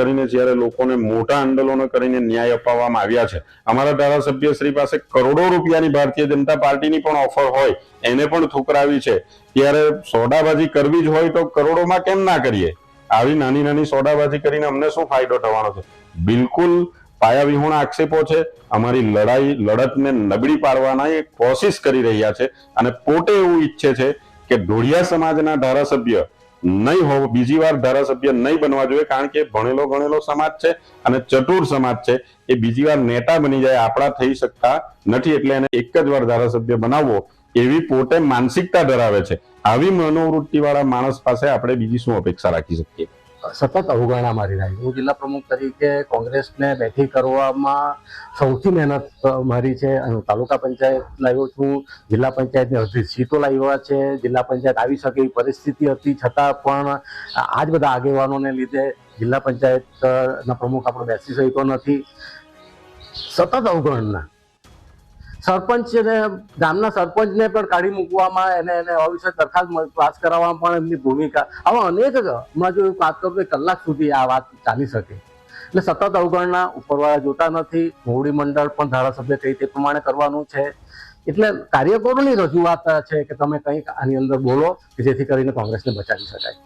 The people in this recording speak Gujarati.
કરીને જ્યારે લોકોને મોટા આંદોલનો કરીને ન્યાય અપાવવામાં આવ્યા છે, અમારા ધારાસભ્ય શ્રી પાસે કરોડો રૂપિયાની ભારતીય જનતા પાર્ટીની પણ ઓફર હોય, એને પણ ઠુકરાવી છે. ત્યારે સોડાબાજી કરવી જ હોય તો કરોડોમાં કેમ ના કરીએ? આવી નાની નાની સોડાબાજી કરીને અમને શું ફાયદો થવાનો છે? બિલકુલ પાયાવિહોણા આક્ષેપો છે. અમારી લડાઈ, લડતને નબળી પાડવાના કોશિશ કરી રહ્યા છે અને પોતે એવું ઈચ્છે છે કે ઢોળિયા સમાજના ધારાસભ્ય નહીં હોવ. બીજી વાર ધારાસભ્ય નહીં બનવા જોઈએ, કારણ કે ભણેલો ગણેલો સમાજ છે અને ચતુર સમાજ છે. એ બીજી વાર નેતા બની જાય આપણા થઈ શકતા નથી, એટલે એને એક જ વાર ધારાસભ્ય બનાવવો એવી પોતે માનસિકતા ધરાવે છે. આવી મનોવૃત્તિ વાળા માણસ પાસે આપણે બીજી શું અપેક્ષા રાખી શકીએ? સતત અવગણના મારી રહી હું જિલ્લા પ્રમુખ તરીકે કોંગ્રેસને બેઠી કરવામાં સૌથી મહેનત મારી છે અને તાલુકા પંચાયત લાવ્યો છું, જિલ્લા પંચાયતની અડધી સીટો લાવ્યા છે, જિલ્લા પંચાયત આવી શકે એવી પરિસ્થિતિ હતી, છતાં પણ આ જ બધા આગેવાનોને લીધે જિલ્લા પંચાયતના પ્રમુખ આપણે બેસી શક્યો નથી. સતત અવગણના. સરપંચ ને, ગામના સરપંચને પણ કાઢી મૂકવામાં એને એને અવિષય દરખાસ્ત પાસ કરાવવામાં પણ એમની ભૂમિકા. આવા અનેક હમણાં જો વાત કરું કે કલાક સુધી આ વાત ચાલી શકે. એટલે સતત અવગણના ઉપરવાળા જોતા નથી. મોવડી મંડળ પણ ધારાસભ્ય થઈ તે પ્રમાણે કરવાનું છે. એટલે કાર્યકરોની રજૂઆત છે કે તમે કંઈક આની અંદર બોલો કે જેથી કરીને કોંગ્રેસને બચાવી શકાય.